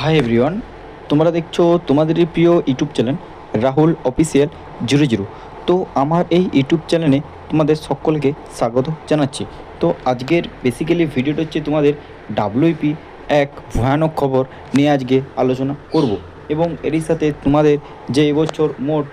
Hi everyone তোমরা দেখছ তোমাদেরই প্রিয় YouTube channel Rahul official zero zero তো আমার এই ইউটিউব চ্যানেলে তোমাদের সকলকে স্বাগত জানাচ্ছি। তো আজকের বেসিক্যালি ভিডিওটা হচ্ছে তোমাদের ডাব্লিউপি এক ভয়ানক খবর নিয়ে আজকে আলোচনা করব এবং এরই সাথে তোমাদের যে এবছর মোট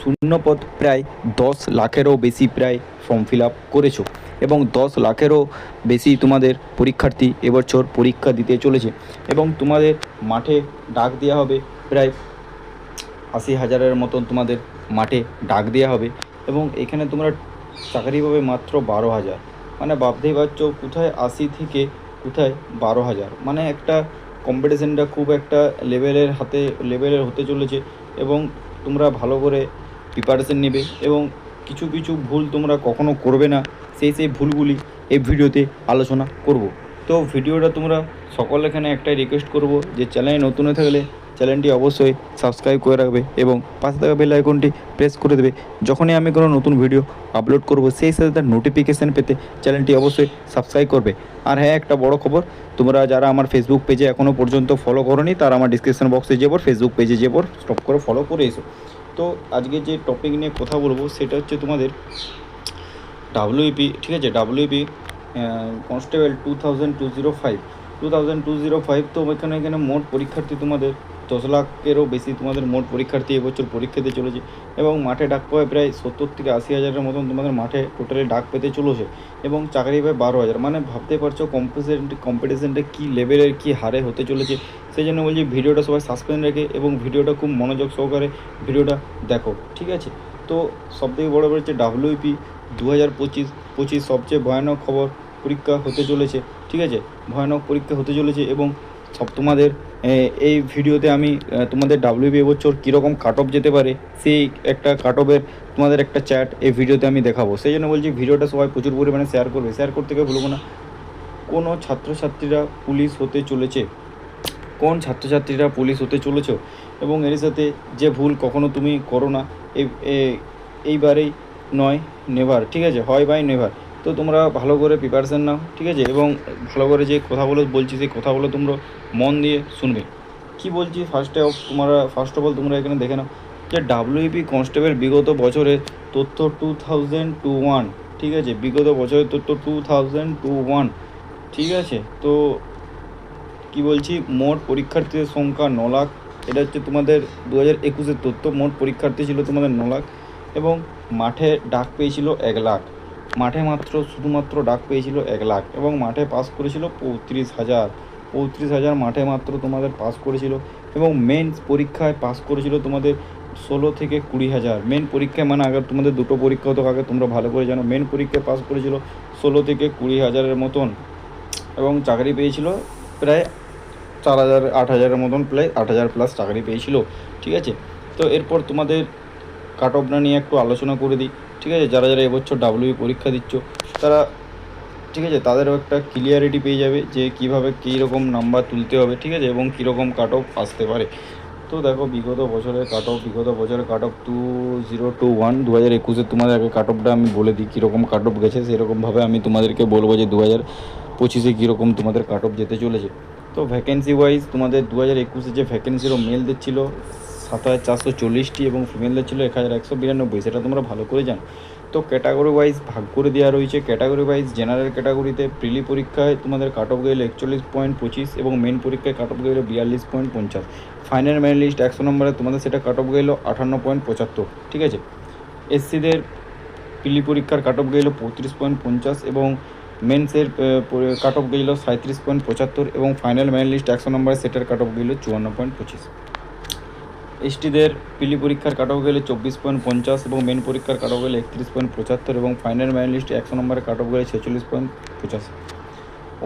শূন্যপদ প্রায় দশ লাখেরও বেশি প্রায় ফর্ম ফিল আপ করেছ। এবং দশ লাখেরও বেশি তোমাদের পরীক্ষার্থী এবছর পরীক্ষা দিতে চলেছে। এবং তোমাদের মাঠে ডাক দেওয়া হবে, প্রায় আশি হাজারের মতন তোমাদের মাঠে ডাক দেওয়া হবে। এবং এখানে তোমরা চাকরি পাবে মাত্র বারো হাজার। মানে ভাবতেই পারছ কোথায় আশি থেকে কোথায় বারো হাজার। মানে একটা কম্পিটিশানটা খুব একটা লেভেলের হাতে লেভেলের হতে চলেছে। এবং তোমরা ভালো করে প্রিপারেশন নেবে। এবং কিছু কিছু ভুল তোমরা কখনো করবে না। সেই সেই ভুলগুলি এই ভিডিওতে আলোচনা করব। তো ভিডিওটা তোমরা সকল এখানে একটাই রিকোয়েস্ট করব যে চ্যানেলে নতুন হয়ে থাকলে চ্যানেলটি অবশ্যই সাবস্ক্রাইব করে রাখবে এবং পাশে থাকা বেল আইকনটি প্রেস করে দেবে। যখনই আমি কোনো নতুন ভিডিও আপলোড করব, সেই সাথে তার নোটিফিকেশান পেতে চ্যানেলটি অবশ্যই সাবস্ক্রাইব করবে। আর হ্যাঁ একটা বড় খবর, তোমরা যারা আমার ফেসবুক পেজে এখনও পর্যন্ত ফলো করোনি, তারা আমার ডিসক্রিপশন বক্সে যাব ফেসবুক পেজে যাব স্টপ করে ফলো করে এসো। তো আজকে যে টপিক নিয়ে কথা বলব সেটা হচ্ছে তোমাদের ডাব্লিউপি ঠিক আছে? WP constable two thousand two zero five two thousand two zero five তো এখানে এখানে মোট পরীক্ষার্থী তোমাদের দশ লাখেরও বেশি তোমাদের মোট পরীক্ষার্থী এবছর পরীক্ষা দিতে চলেছে এবং মাঠে ডাক পাবে প্রায় সত্তর থেকে আশি হাজারের মতন তোমাদের মাঠে টোটালি ডাক পেতে চলেছে এবং চাকরি পায় বারো হাজার। মানে ভাবতে পারছ কম্পিটিশন কম্পিটিশনটা কী লেভেলের কী হারে হতে চলেছে? সেই জন্য বলছি ভিডিওটা সবাই সাসপেন্ড রেখে এবং ভিডিওটা খুব মনোযোগ সহকারে ভিডিওটা দেখো, ঠিক আছে? তো সবথেকে বড় ব্যাপার হচ্ছে ডাব্লিউপি দু হাজার পঁচিশ পঁচিশ সবচেয়ে ভয়ানক খবর পরীক্ষা হতে চলেছে। ঠিক আছে? ভয়ানক পরীক্ষা হতে চলেছে এবং সব তোমাদের এই ভিডিওতে আমি তোমাদের ডাব্লিউবি এবছর কীরকম কাট অফ যেতে পারে, সেই একটা কাট অফের তোমাদের একটা চ্যাট এই ভিডিওতে আমি দেখাবো। সেই জন্য বলছি ভিডিওটা সবাই প্রচুর পরিমাণে শেয়ার করবে। শেয়ার করতে গিয়ে ভুলবো না। কোনো ছাত্রছাত্রীরা পুলিশ হতে চলেছে? কোন ছাত্রছাত্রীরা পুলিশ হতে চলেছ? এবং এর সাথে যে ভুল কখনো তুমি করো না এইবারেই নয় নেভার ঠিক আছে? হয় বাই নেভার তো তোমরা ভালো করে প্রিপারেশান নাও, ঠিক আছে? এবং ভালো করে যে কথাগুলো বলছি, সেই কথাগুলো তোমরা মন দিয়ে শুনবে। কি বলছি? ফার্স্টে অফ তোমরা ফার্স্ট অফ অল তোমরা এখানে দেখে নাও যে ডাব্লিউপি কনস্টেবল বিগত বছরে তথ্য টু থাউজেন্ড টু ওয়ান ঠিক আছে? বিগত বছরের তথ্য টু থাউজেন্ড টু ওয়ান ঠিক আছে? তো কি বলছি? মোট পরীক্ষার্থীদের সংখ্যা ন লাখ। এটা হচ্ছে তোমাদের দু হাজার একুশের তথ্য। মোট পরীক্ষার্থী ছিল তোমাদের ন লাখ এবং মাঠে ডাক পেয়েছিল এক লাখ। মাঠে মাত্র শুধুমাত্র ডাক পেয়েছিল এক লাখ এবং মাঠে পাস করেছিল পঁয়ত্রিশ হাজার। পঁয়ত্রিশ হাজার মাঠে মাত্র তোমাদের পাস করেছিল এবং মেন পরীক্ষায় পাস করেছিল তোমাদের ষোলো থেকে কুড়ি হাজার। মেন পরীক্ষায় মানে আগে তোমাদের দুটো পরীক্ষা হতো, আগে তোমরা ভালো করে জানো। মেন পরীক্ষায় পাস করেছিল ষোলো থেকে কুড়ি হাজারের মতন এবং চাকরি পেয়েছিল প্রায় চার হাজার, আট হাজারের মতন, প্রায় আট হাজার প্লাস চাকরি পেয়েছিল। ঠিক আছে? তো এরপর তোমাদের কাট অফটা নিয়ে একটু আলোচনা করে দিই। ঠিক আছে? যারা যারা এবছর ডাব্লিউ পরীক্ষা দিচ্ছ, তারা ঠিক আছে? তাদেরও একটা ক্লিয়ারিটি পেয়ে যাবে যে কীভাবে কী রকম নাম্বার তুলতে হবে, ঠিক আছে? এবং কীরকম কাট অফ আসতে পারে। তো দেখো, বিগত বছরের কাট অফ বিগত বছরের cut off two zero two one দু হাজার একুশে তোমাদের আগে কাট অফটা আমি বলে দিই, কীরকম কাট অফ গেছে, সেরকমভাবে আমি তোমাদেরকে বলব যে দু হাজার পঁচিশে কীরকম তোমাদের কাট অফ যেতে চলেছে। তো ভ্যাকেন্সি ওয়াইজ তোমাদের দু হাজার একুশে যে ভ্যাকেন্সিরও মেল ছিল সাত হাজার চারশো চল্লিশটি এবং ফিমেলদের ছিল এক হাজার একশো বিরানব্বই, সেটা তোমরা ভালো করে জানো। তো ক্যাটাগরি ওয়াইজ ভাগ করে দেওয়া রয়েছে। ক্যাটাগরি ওয়াইজ জেনারেল ক্যাটাগরিতে প্রিলি পরীক্ষায় তোমাদের কাট অফ গেলে একচল্লিশ পয়েন্ট পঁচিশ এবং মেন পরীক্ষায় কাট অফ গেলে বিয়াল্লিশ পয়েন্ট পঞ্চাশ। ফাইনাল মেরিট লিস্ট একশো নম্বরে তোমাদের সেটা কাট অফ গেলো আটান্ন পয়েন্ট পঁচাত্তর, ঠিক আছে? এসসিদের প্রিলি পরীক্ষার কাট অফ গেলো পঁয়ত্রিশ পয়েন্ট পঞ্চাশ এবং মেন্সের কাট অফ গেলো সাঁত্রিশ পয়েন্ট পঁচাত্তর এবং ফাইনাল মেরিট লিস্ট একশো নম্বরে সেটার কাট অফ গেলো চুয়ান্ন পয়েন্ট পঁচিশ। এসটিদের পিলি পরীক্ষার কাট অফ গেলে চব্বিশ পয়েন্ট পঞ্চাশ এবং মেন পরীক্ষার কাট অফ গেলে একত্রিশ পয়েন্ট পঁচাত্তর এবং ফাইনাল মেরিট লিস্টে একশো নম্বরে কাট অফ গেলে ছেচল্লিশ পয়েন্ট পঁচাশি।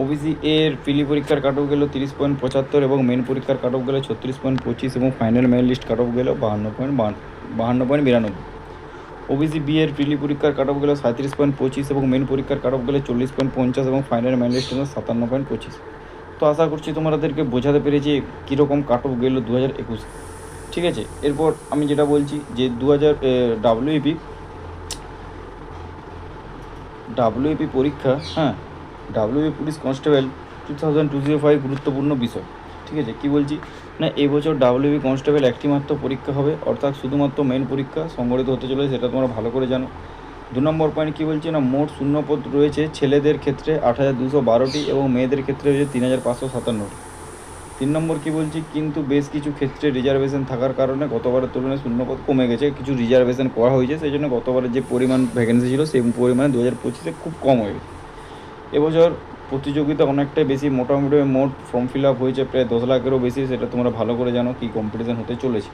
ওবিসি এর পিলি পরীক্ষার কাট অফ গেলো তিরিশ পয়েন্ট পঁচাত্তর এবং মেন পরীক্ষার কাট অফ গেলে ছত্রিশ পয়েন্ট পঁচিশ এবং final merit list cut off গেলো বাহান্ন পয়েন্ট বাহান্ন পয়েন্ট বিরানব্বই। ওবিসি বি এর প্রিলি পরীক্ষার কাট অফ গেলো সাঁত্রিশ পয়েন্ট পঁচিশ এবং মেন পরীক্ষার কাট অফ গেলে চল্লিশ পয়েন্ট পঞ্চাশ এবং ফাইনাল মেরিট লিস্ট হলো সাতান্ন পয়েন্ট পঁচিশ। তো আশা করছি তোমাদেরকে বোঝাতে পেরেছি কীরকম কাট অফ গেলো দু হাজার একুশ। ঠিক আছে? এরপর আমি যেটা বলছি যে দু হাজার ডাব্লিউপি ডাব্লিউপি পরীক্ষা হ্যাঁ WP police constable two thousand two zero five গুরুত্বপূর্ণ বিষয়, ঠিক আছে? কী বলছি? না এবছর ডাব্লিউবি কনস্টেবল একটি মাত্র পরীক্ষা হবে, অর্থাৎ শুধুমাত্র মেন পরীক্ষা সংগঠিত হতে চলেছে, সেটা তোমরা ভালো করে জানো। দু নম্বর পয়েন্ট কী বলছি? না, মোট শূন্যপদ রয়েছে ছেলেদের ক্ষেত্রে আট হাজার দুশো বারোটি এবং মেয়েদের ক্ষেত্রে রয়েছে তিন হাজার পাঁচশো সাতান্নটি। তিন নম্বর কী বলছি? কিন্তু বেশ কিছু ক্ষেত্রে রিজার্ভেশন থাকার কারণে গতবারের তুলনায় শূন্যপদ কমে গেছে। কিছু রিজার্ভেশন করা হয়েছে, সেই জন্য গতবারের যে পরিমাণ ভ্যাকেন্সি ছিল, সেই পরিমাণে দু হাজার পঁচিশে খুব কম হয়ে গেছে। এবছর প্রতিযোগিতা অনেকটাই বেশি, মোটামুটি মোট ফর্ম ফিল আপ হয়েছে প্রায় দশ লাখেরও বেশি, সেটা তোমরা ভালো করে জানো কী কম্পিটিশান হতে চলেছে।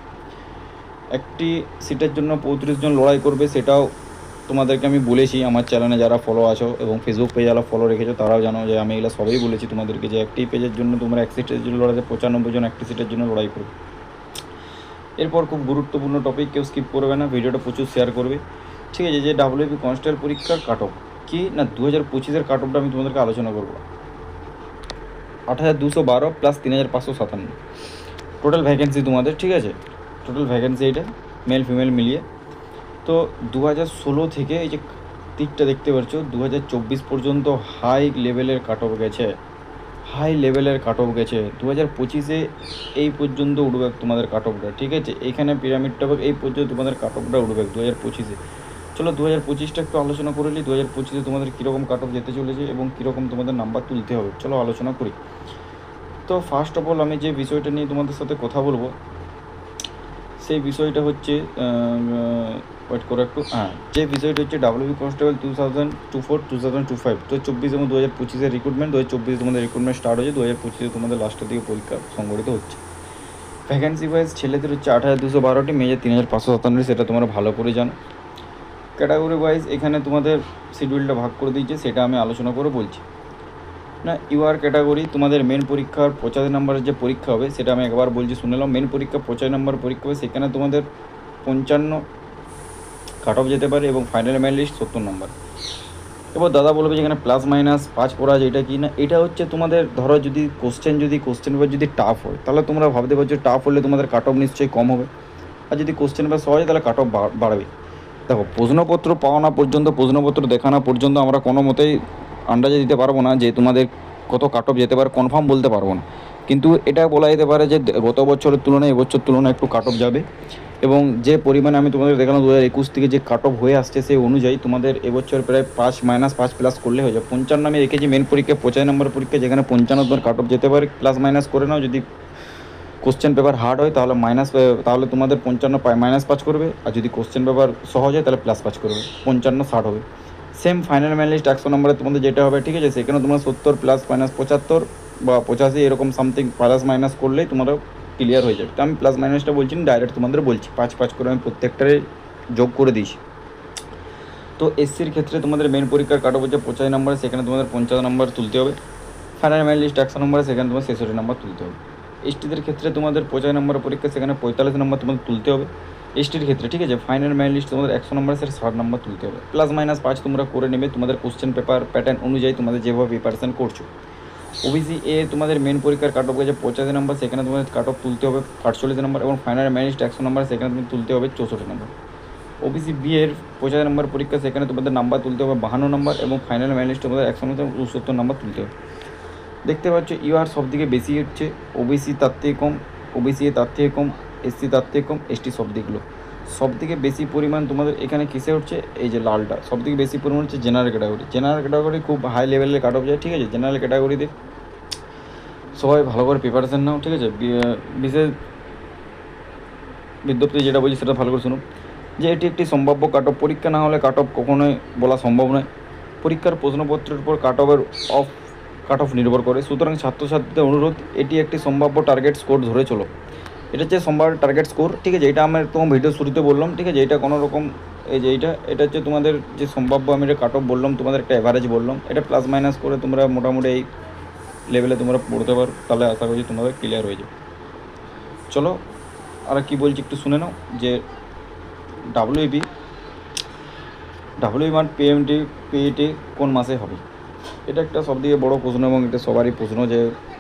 একটি সিটের জন্য পঁয়ত্রিশ জন লড়াই করবে, সেটাও তোমাদেরকে আমি বলেছি, আমার চ্যানেলে যারা ফলো আছো এবং ফেসবুক পেজে যারা ফলো রেখেছো, তারাও জানো যে আমি এগুলো সবই বলেছি তোমাদেরকে যে একটি পেজের জন্য তোমরা এক সিটের জন্য লড়াইতে পঁচানব্বই জন একটি সিটের জন্য লড়াই করবে। এরপর খুব গুরুত্বপূর্ণ টপিক কেউ স্কিপ করবে না, ভিডিওটা প্রচুর শেয়ার করবে। ঠিক আছে, যে ডাব্লিউপি কনস্টেবল পরীক্ষার কাট অফ কি? না দু হাজার পঁচিশের কাট অফটা আমি তোমাদেরকে আলোচনা করব। আট হাজার দুশো বারো প্লাস তিন হাজার পাঁচশো সাতান্ন। টোটাল ভ্যাকেন্সি তোমাদের, ঠিক আছে? টোটাল ভ্যাকেন্সি এটা মেল ফিমেল মিলিয়ে। তো দু হাজার ষোলো থেকে এই যে দিকটা দেখতে পাচ্ছ দু হাজার চব্বিশ পর্যন্ত হাই লেভেলের কাট অফ গেছে। হাই লেভেলের কাট অফ গেছে। দু হাজার পঁচিশে এই পর্যন্ত উঠবে তোমাদের কাট অফটা ঠিক আছে? এখানে পিরামিডটা এই পর্যন্ত তোমাদের কাট অফটা উঠবে দু হাজার পঁচিশে। চলো দু হাজার পঁচিশটা একটু আলোচনা করে নিই দু হাজার পঁচিশে তোমাদের কীরকম কাট অফ যেতে চলেছে এবং কীরকম তোমাদের নাম্বার তুলতে হবে। চলো আলোচনা করি। তো ফার্স্ট অফ অল আমি যে বিষয়টা নিয়ে তোমাদের সাথে কথা বলব সেই বিষয়টা হচ্ছে ওয়েট করো একটু। হ্যাঁ। যে বিষয়টা হচ্ছে WB constable two thousand two four two thousand two five তো চব্বিশ এবং দু হাজার পঁচিশের রিক্রুটমেন্ট দু হাজার চব্বিশে তোমাদের রিক্রুটমেন্ট স্টার্ট হয়েছে দু হাজার পঁচিশে তোমাদের লাস্টের দিকে পরীক্ষা সংগঠিত হচ্ছে। ভ্যাকেন্সি ওয়াইজ ছেলেদের হচ্ছে আট হাজার দুশো বারোটি মেয়েদের তিন হাজার পাঁচশো সাতান্নটি সেটা তোমরা ভালো করে জানো। ক্যাটাগরি ওয়াইজ এখানে তোমাদের শিডিউলটা ভাগ করে দিয়েছে সেটা আমি আলোচনা করে বলছি। না ইউআর ক্যাটাগরি তোমাদের মেন পরীক্ষার পঁচাশি নম্বরের যে পরীক্ষা হবে, সেটা আমি একবার বলছি শুনলাম মেন পরীক্ষা পঁচাশি নম্বর পরীক্ষা হবে, সেখানে তোমাদের পঞ্চান্ন কাট অফ যেতে পারে এবং ফাইনাল মেন লিস্ট সত্তর নম্বর এবার দাদা বলবে যেখানে প্লাস মাইনাস পাঁচ পড়া এটা কি না? এটা হচ্ছে তোমাদের, ধরো যদি কোশ্চেন যদি কোশ্চেন পেপার যদি টাফ হয়, তাহলে তোমরা ভাবতে পারছ টাফ হলে তোমাদের কাট অফ নিশ্চয়ই কম হবে। আর যদি কোশ্চেন পেপার সহজ তাহলে কাট অফ বাড়বে। দেখো, প্রশ্নপত্র পাওয়া না পর্যন্ত, প্রশ্নপত্র দেখানো পর্যন্ত আমরা কোনো মতেই আন্দাজে দিতে পারব না, যে তোমাদের কত কাট অফ যেতে পারে কনফার্ম বলতে পারব না। কিন্তু এটা বলা যেতে পারে যে গত বছরের তুলনায়, এবছর তুলনায় একটু কাট অফ যাবে। এবং যে পরিমাণে আমি তোমাদের দেখালাম দু হাজার একুশ থেকে যে কাট অফ হয়ে আসছে সেই অনুযায়ী তোমাদের এবছর প্রায় পাঁচ মাইনাস পাঁচ প্লাস করলে হয়ে যাবে। পঞ্চান্ন আমি রেখেছি মেন পরীক্ষা, পঁচাশি নম্বর পরীক্ষা, যেখানে পঞ্চান্ন তোমার কাট অফ যেতে পারে প্লাস মাইনাস করে নাও। যদি কোশ্চেন পেপার হার্ড হয়, তাহলে মাইনাস তাহলে তোমাদের পঞ্চান্ন মাইনাস পাঁচ করবে। আর যদি কোশ্চেন পেপার সহজ হয়, তাহলে প্লাস পাঁচ করবে। পঞ্চান্ন ষাট হবে। সেম ফাইনাল ম্যান লিস্ট একশো নম্বরে তোমাদের যেটা হবে, ঠিক আছে? সেখানে তোমরা সত্তর প্লাস মাইনাস পঁচাত্তর বা পঁচাশি, এরকম সামথিং প্লাস মাইনাস করলেই তোমরা ক্লিয়ার হয়ে যাবে। তো আমি প্লাস মাইনাসটা বলছি ডাইরেক্ট তোমাদের বলছি। পাঁচ পাঁচ করে আমি প্রত্যেকটারে যোগ করে দিয়েছি। তো এসসির ক্ষেত্রে তোমাদের মেন পরীক্ষার কাটো হচ্ছে পঁচাশি নম্বরে সেখানে তোমাদের পঞ্চাশ নম্বর তুলতে হবে। ফাইনাল ম্যান লিস্ট একশো নম্বরে সেখানে তোমার ছেষট্টি নম্বর তুলতে হবে। এসটিদের ক্ষেত্রে তোমাদের পঁচাশি নম্বর পরীক্ষা, সেখানে পঁয়তাল্লিশ নম্বর তোমাদের তুলতে হবে। এসটির ক্ষেত্রে, ঠিক আছে? ফাইনাল ম্যান লিস্ট তোমাদের একশো নম্বর, সেটা ষাট নম্বর তুলতে হবে। প্লাস মাইনাস পাঁচ তোমরা করে নেবে, তোমাদের কোশ্চেন পেপার প্যাটার্ন অনুযায়ী তোমাদের যেভাবে প্রিপারেশন করছ। ওবিসি এ তোমাদের মেন পরীক্ষার কাট অফ গেছে পঁচাশি নম্বর, সেখানে তোমাদের কাট অফ তুলতে হবে আটচল্লিশ নম্বর এবং ফাইনাল ম্যান লিস্ট একশো নম্বর, সেখানে তুমি তুলতে হবে চৌষট্টি নম্বর। ওবিসি বি এর পঁচাশি নম্বর পরীক্ষা, সেখানে তোমাদের নাম্বার তুলতে হবে বাহান্ন নম্বর এবং ফাইনাল ম্যান লিস্ট তোমাদের একশো নম্বর নম্বর তুলতে হবে। দেখতে পাচ্ছ ইউআর সব থেকে বেশি হচ্ছে ওবিসি তার থেকে কম ওবিসি তার থেকে কম এসসি তার থেকে কম এসটি সব দিকগুলো সব থেকে বেশি পরিমাণ তোমাদের এখানে কিসে উঠছে এই যে লালটা। সব থেকে বেশি পরিমাণ হচ্ছে জেনারেল ক্যাটাগরি জেনারেল ক্যাটাগরি খুব হাই লেভেলের কাট অফ যায়, ঠিক আছে? জেনারেল ক্যাটাগরিতে সবাই ভালো করে প্রিপারেশান নাও, ঠিক আছে? বিশেষ বিজ্ঞপ্তি যেটা বলছি সেটা ভালো করে শুনুন। যে এটি একটি সম্ভাব্য কাট অফ পরীক্ষা না হলে কাট অফ কখনোই বলা সম্ভব নয়। পরীক্ষার প্রশ্নপত্রের উপর কাট অফের অফ কাট অফ নির্ভর করে। সুতরাং ছাত্রছাত্রীদের অনুরোধ, এটি একটি সম্ভাব্য টার্গেট স্কোর ধরে চলো। এটা হচ্ছে সম্ভাব্য টার্গেট স্কোর ঠিক আছে? এটা আমার তোমার ভিডিও শুরুতে বললাম, ঠিক আছে? এটা কোনো রকম, এই যে এইটা, এটা হচ্ছে তোমাদের যে সম্ভাব্য, আমি এটা কাট অফ বললাম, তোমাদের একটা অ্যাভারেজ বললাম। এটা প্লাস মাইনাস করে তোমরা মোটামুটি এই লেভেলে তোমরা পড়তে পারো। তাহলে আশা করছি তোমাদের ক্লিয়ার হয়ে যাবে। চলো, আর কি বলছি একটু শুনে নাও, যে ডাব্লিউবি ডাব্লিউ মান পিএমটি পিইটি কোন মাসে হবে? এটা একটা সবথেকে বড় প্রশ্ন এবং এটা সবারই প্রশ্ন যে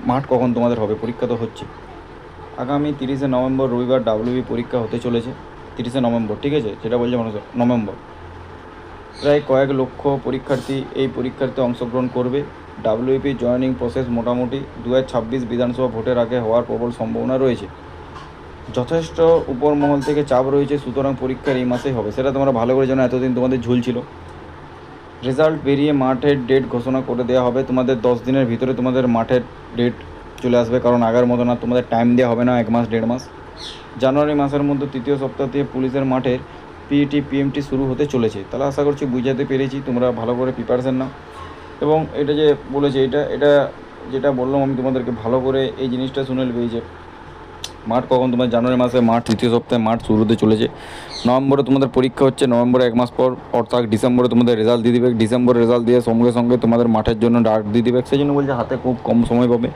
মাঠ কখন তোমাদের হবে? পরীক্ষা তো হচ্ছে। আগামী তিরিশে নভেম্বর রবিবার ডাব্লিউবি পরীক্ষা হতে চলেছে, তিরিশে নভেম্বর, ঠিক আছে? যেটা বলছে মানুষ, নভেম্বর। প্রায় কয়েক লক্ষ পরীক্ষার্থী এই পরীক্ষার্থী অংশগ্রহণ করবে। ডাব্লিউপি জয়েনিং প্রসেস মোটামুটি দু হাজার ছাব্বিশ বিধানসভা ভোটের আগে হওয়ার প্রবল সম্ভাবনা রয়েছে। যথেষ্ট উপর মহল থেকে চাপ রয়েছে, সুতরাং পরীক্ষার এই মাসেই হবে। সেটা তোমরা ভালো করে জানো, এতদিন তোমাদের ঝুলছিল রেজাল্ট বেরিয়ে মাঠের ডেট ঘোষণা করে দেওয়া হবে। তোমাদের দশ দিনের ভিতরে তোমাদের মাঠের ডেট চলে আসবে, কারণ আগের মতো না, তোমাদের টাইম দেওয়া হবে না, এক মাস, দেড় মাস। জানুয়ারি মাসের মধ্যে তৃতীয় সপ্তাহ থেকে পুলিশের মাঠের পিইটি পিএমটি শুরু হতে চলেছে। তাহলে আশা করছি বুঝাতে পেরেছি, তোমরা ভালো করে প্রিপারেশন নাও। এবং এটা যে বলেছে, এটা এটা যেটা বললাম আমি তোমাদেরকে, ভালো করে এই জিনিসটা শুনে নেবে মাঠ কখন তোমার জানুয়ারি মাসে? মাঠ তৃতীয় সপ্তাহে মাঠ শুরু হতে চলেছে। নভেম্বরে তোমাদের পরীক্ষা হচ্ছে, নভেম্বরে এক মাস পর, অর্থাৎ ডিসেম্বরে তোমাদের রেজাল্ট দিয়ে দিবে। ডিসেম্বরে রেজাল্ট দিয়ে সঙ্গে সঙ্গে তোমাদের মাঠের জন্য ডাক দিয়ে দিবে। সেই জন্য বলছে হাতে খুব কম সময় পাবে।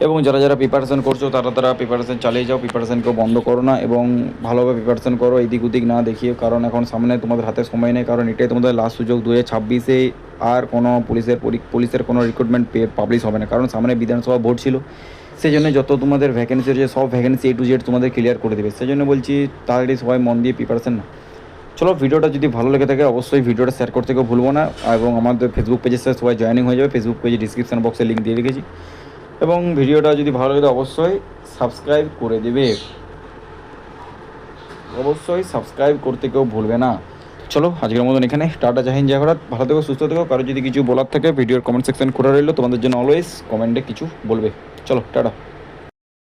এবং যারা যারা প্রিপারেশন করছ, তারা তারা প্রিপারেশন চালিয়ে যাও। প্রিপারেশনকেও বন্ধ করো না এবং ভালোভাবে প্রিপারেশন করো। এদিক ওদিক না দেখিয়ে, কারণ এখন সামনে তোমাদের হাতে সময় নেই। কারণ এটাই তোমাদের লাস্ট সুযোগ। দু ছাব্বিশে আর কোনো পুলিশের পুলিশের কোনো রিক্রুটমেন্ট পাবলিশ হবে না। কারণ সামনে বিধানসভা ভোট ছিল। সেই জন্য যত তোমাদের ভ্যাকেন্সি রয়েছে, সব ভ্যাকেন্সি এ টু জেড তোমাদের ক্লিয়ার করে দেবে। সেই জন্য বলছি, তাড়াতাড়ি সবাই মন দিয়ে প্রিপারেশন না চলো, ভিডিওটা যদি ভালো লেগে থাকে, অবশ্যই ভিডিওটা শেয়ার করতে কেউ ভুলবো না। এবং আমাদের ফেসবুক পেজের সাথে সবাই জয়েনিং হয়ে যাবে। ফেসবুক পেজে ডিসক্রিপশন বক্সে লিঙ্ক দিয়ে রেখেছি। এবং ভিডিওটা যদি ভালো লাগে অবশ্যই সাবস্ক্রাইব করে দেবে। অবশ্যই সাবস্ক্রাইব করতে কেউ ভুলবে না। চলো, আজকের মতন এখানে। টাটা জাহিন জাহরাত ভালো থেকো, সুস্থ থেকো। কারও যদি কিছু বলার থাকে, ভিডিওর কমেন্ট সেকশন খোলা রইল। তোমাদের জন্য অলওয়েজ কমেন্টে কিছু বলবে। চলো টাটা